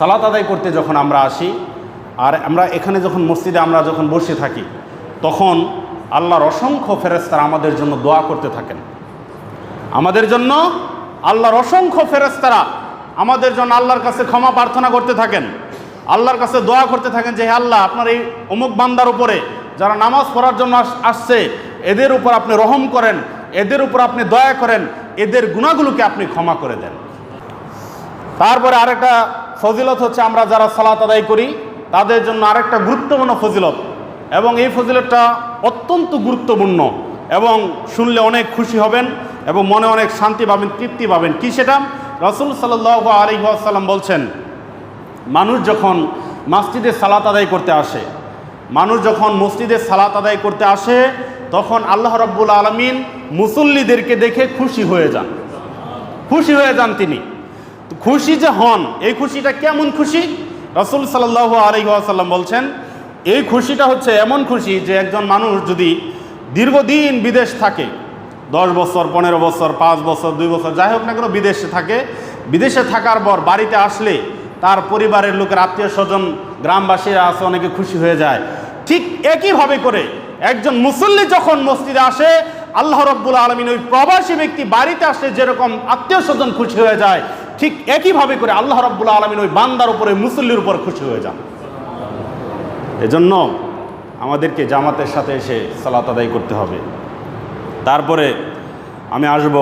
সালাত আদায় করতে যখন আমরা আসি, আর আমরা এখানে যখন মসজিদে আমরা যখন বসে থাকি, তখন আল্লাহর অসংখ্য ফেরেস্তারা আমাদের জন্য দোয়া করতে থাকেন। আমাদের জন্য আল্লাহর অসংখ্য ফেরেস্তারা আমাদের জন্য আল্লাহর কাছে ক্ষমা প্রার্থনা করতে থাকেন। আল্লাহর কাছে দোয়া করতে থাকেন যে, হে আল্লাহ, আপনার এই অমুক বান্দার উপরে যারা নামাজ পড়ার জন্য আসছে, এদের উপর আপনি রহম করেন, এদের উপর আপনি দয়া করেন, এদের গুণাগুলোকে আপনি ক্ষমা করে দেন। তারপরে আরেকটা ফজিলত হচ্ছে আমরা যারা সালাত আদায় করি, তাদের জন্য আরেকটা গুরুত্বপূর্ণ ফজিলত। এবং এই ফজিলতটা অত্যন্ত গুরুত্বপূর্ণ এবং শুনলে অনেক খুশি হবেন এবং মনে অনেক শান্তি পাবেন, তৃপ্তি পাবেন। কি সেটা? রসুল সাল্লাহ আলিহাসাল্লাম বলছেন, মানুষ যখন মসজিদে সালাত আদায় করতে আসে, মানুষ যখন মসজিদে সালাত আদায় করতে আসে, তখন আল্লাহ রব্বুল আলমিন মুসল্লিদেরকে দেখে খুশি হয়ে যান। খুশি হয়ে যান তিনি। খুশি যে হন, এই খুশিটা কেমন খুশি? রসুল সাল্লাহ আলহিহাসাল্লাম বলছেন, এই খুশিটা হচ্ছে এমন খুশি যে একজন মানুষ যদি দীর্ঘদিন বিদেশ থাকে, দশ বছর, পনেরো বছর, পাঁচ বছর, দুই বছর, যাই হোক না কেন বিদেশে থাকে, বিদেশে থাকার পর বাড়িতে আসলে তার পরিবারের লোকের আত্মীয় স্বজন, গ্রামবাসীরা আছে, অনেকে খুশি হয়ে যায়। ঠিক একইভাবে করে একজন মুসল্লি যখন মসজিদে আসে, আল্লাহ রব্বুল আলমিন ওই প্রবাসী ব্যক্তি বাড়িতে আসলে যেরকম আত্মীয় স্বজন খুশি হয়ে যায় ঠিক একইভাবে করে আল্লাহ রব্বুল আলমিন ওই বান্দার উপরে মুসল্লির উপর খুশি হয়ে যান। এজন্য আমাদেরকে জামাতের সাথে এসে সালাত আদায় করতে হবে। তারপরে আমি আসব।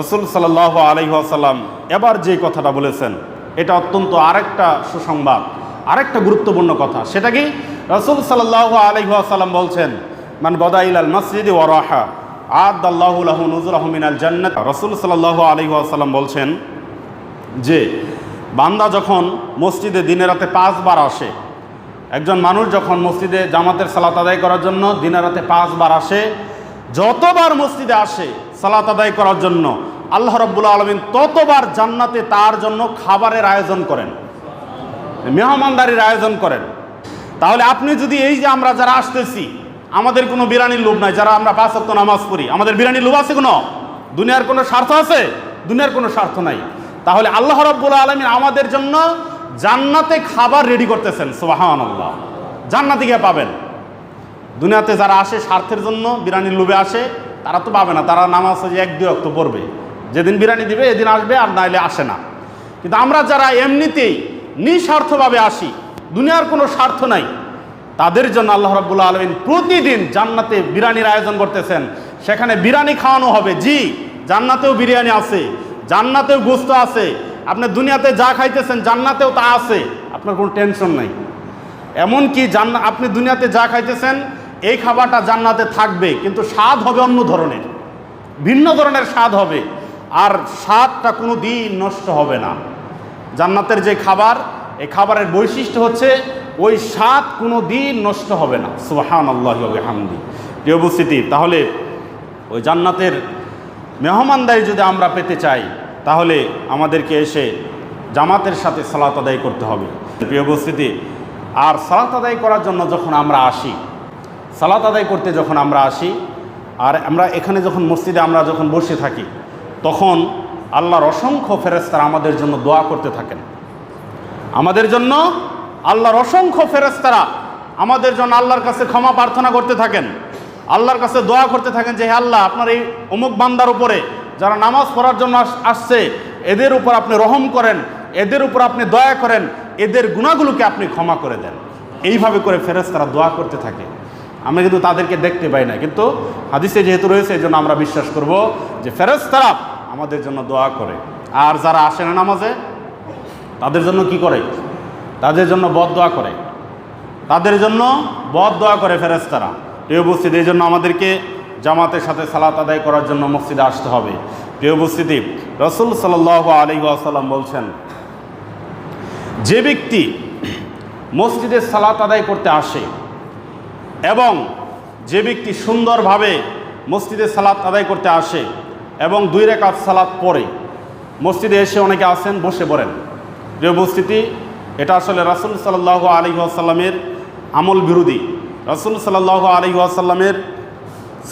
রসুল সাল্লাহ আলহিহাসাল্লাম এবার যে কথাটা বলেছেন, এটা অত্যন্ত আরেকটা সুসংবাদ, আরেকটা গুরুত্বপূর্ণ কথা। সেটা কি? রসুল সাল্লাহ আলহিহাসাল্লাম বলছেন, মান বদাইল আল মসজিদ ওয়ারাহা আদ আল্লাহুল্লাহ নজর আহমিনাল জান্নাত। রসুল সাল্লাহ আলহিহাসাল্লাম বলছেন যে বান্দা যখন মসজিদে দিনে রাতে পাঁচবার আসে, একজন মানুষ যখন মসজিদে জামাতের সালাত আদায় করার জন্য দিনে রাতে পাঁচবার আসে, যতবার মসজিদে আসে সালাত আদায় করার জন্য, আল্লাহ রব্বুল আলমিন ততবার জান্নাতে তার জন্য খাবারের আয়োজন করেন, মেহমানদারির আয়োজন করেন। তাহলে আপনি যদি এই যে আমরা যারা আসতেছি, আমাদের কোনো বিরানির লোভ নাই, যারা আমরা পাঁচ অক্ত নামাজ পড়ি, আমাদের বিরানির লোভ আছে কোনো? দুনিয়ার কোনো স্বার্থ আছে? দুনিয়ার কোনো স্বার্থ নাই। তাহলে আল্লাহ রব্বুল আলমিন আমাদের জন্য জান্নাতে খাবার রেডি করতেছেন সোহান আল্লাহ জান্নাতে গিয়ে পাবেন। দুনিয়াতে যারা আসে স্বার্থের জন্য বিরানির লোভে আসে, তারা তো পাবে না, তারা নামাজ যে এক দুই অক্ত পড়বে। যেদিন বিরানি দিবে, এদিন আসবে, আর নাইলে আসে না। কিন্তু আমরা যারা এমনিতেই নিঃস্বার্থভাবে আসি, দুনিয়ার কোনো স্বার্থ নাই, তাদের জন্য আল্লাহ রাবুল্লাহ আলমিন প্রতিদিন জান্নাতে বিরিয়ানির আয়োজন করতেছেন। সেখানে বিরিয়ানি খাওয়ানো হবে। জি, জান্নাতেও বিরিয়ানি আছে। জান্নাতেও গোস্ত আছে। আপনি দুনিয়াতে যা খাইতেছেন, জান্নাতেও তা আছে। আপনার কোনো টেনশন নাই। এমনকি জান্না আপনি দুনিয়াতে যা খাইতেছেন, এই খাবারটা জান্নাতে থাকবে, কিন্তু স্বাদ হবে অন্য ধরনের। ভিন্ন ধরনের স্বাদ হবে। আর স্বাদটা কোনো দিন নষ্ট হবে না। জান্নাতের যে খাবার, এই খাবারের বৈশিষ্ট্য হচ্ছে, ওই স্বাদ কোনো দিন নষ্ট হবে না। সুহান আল্লাহ হামদি প্রিয় উপস্থিতি, তাহলে ওই জান্নাতের মেহমানদারি যদি আমরা পেতে চাই, তাহলে আমাদেরকে এসে জামাতের সাথে সালাত আদায় করতে হবে। প্রিয় উপস্থিতি, আর সালাত আদায় করার জন্য যখন আমরা আসি, সালাত আদায় করতে যখন আমরা আসি, আর আমরা এখানে যখন মসজিদে আমরা যখন বসে থাকি, তখন আল্লাহর অসংখ্য ফেরেস্তারা আমাদের জন্য দোয়া করতে থাকেন। আমাদের জন্য আল্লাহর অসংখ্য ফেরেস্তারা আমাদের জন্য আল্লাহর কাছে ক্ষমা প্রার্থনা করতে থাকেন। আল্লাহর কাছে দোয়া করতে থাকেন যে, হে আল্লাহ, আপনার এই অমুক বান্দার উপরে যারা নামাজ পড়ার জন্য আসছে, এদের উপর আপনি রহম করেন, এদের উপর আপনি দয়া করেন, এদের গুণাগুলোকে আপনি ক্ষমা করে দেন। এইভাবে করে ফেরেস্তারা দোয়া করতে থাকে। আমরা কিন্তু তাদেরকে দেখতে পাই না, কিন্তু হাদিসে যেহেতু রয়েছে, এই জন্য আমরা বিশ্বাস করব যে ফেরেস্তারা আমাদের জন্য দোয়া করে। আর যারা আসে না নামাজে, তাদের জন্য কি করে? তাদের জন্য বদ দোয়া করে। তাদের জন্য বদ দোয়া করে ফেরেস্তারা প্রিয় উপস্থিতি, এই জন্য আমাদেরকে জামাতের সাথে সালাত আদায় করার জন্য মসজিদে আসতে হবে। প্রিয় উপস্থিতি, রসুল সাল আলী আসাল্লাম বলছেন, যে ব্যক্তি মসজিদে সালাত আদায় করতে আসে এবং যে ব্যক্তি সুন্দরভাবে মসজিদে সালাত আদায় করতে আসে এবং দুই রেখাত সালাত পরে মসজিদে এসে অনেকে আসেন বসে পড়েন। প্রিয় উপস্থিতি, এটা আসলে রাসুল সাল্লাহ আলী আসাল্লামের আমল বিরোধী। রাসুল সাল্লাহ আলী আসাল্লামের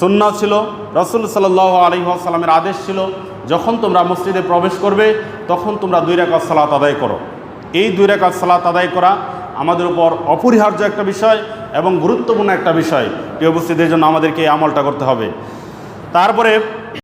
সুন্না ছিল, রসুল সাল্লাহ আলী আসাল্লামের আদেশ ছিল, যখন তোমরা মসজিদে প্রবেশ করবে, তখন তোমরা দুই রেখা সালাত আদায় করো। এই দুই রেখা সালাত আদায় করা আমাদের উপর অপরিহার্য একটা বিষয় এবং গুরুত্বপূর্ণ একটা বিষয়। কেউ উপস্থিতির জন্য আমাদেরকে এই আমলটা করতে হবে। তারপরে